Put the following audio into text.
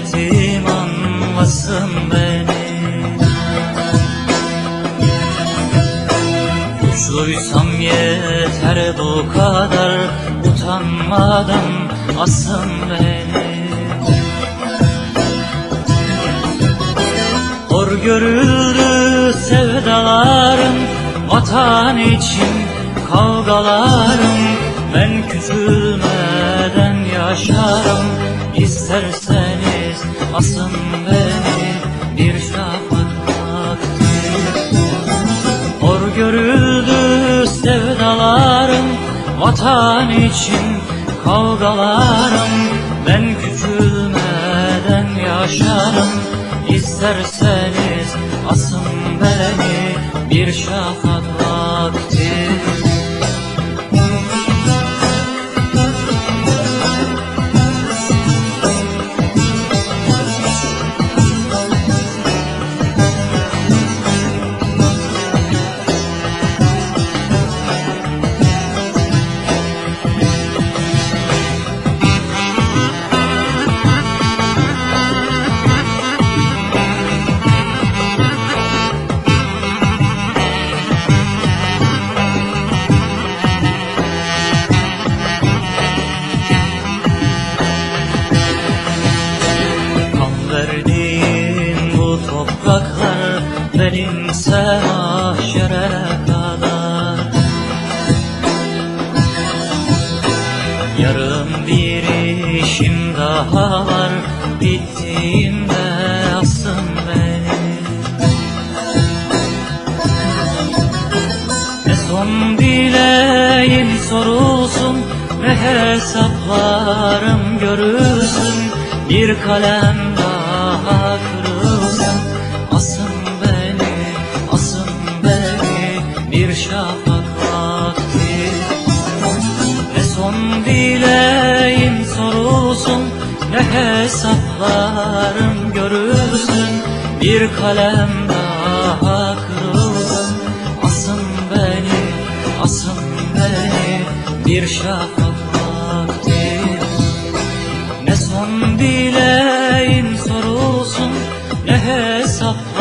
hasretim anlasın beni. Suçluysam yeter bu kadar Utanmadan asın beni. Hor görüldü sevdalarım Vatan için kavgalarım. Ben küçülmeden yaşarım isterseniz asın beni Bir şafak Hor görüldü sevdalarım Vatan için kavgalarım. Ben küçülmeden yaşarım. İsterseniz asın beni Bir şafak benimse mahşere kadar. Yarın bir işim daha var bittiğinde asın beni. Ne son dileğim sorulsun Ne hesaplarım görülsün. Bir kalem Ne son dileğim sorulsun Ne hesaplarım görülsün. Bir kalem daha kırılsın. Asın beni, asın beni Bir şafak vakti. Ne son dileğim sorulsun Ne hesaplarım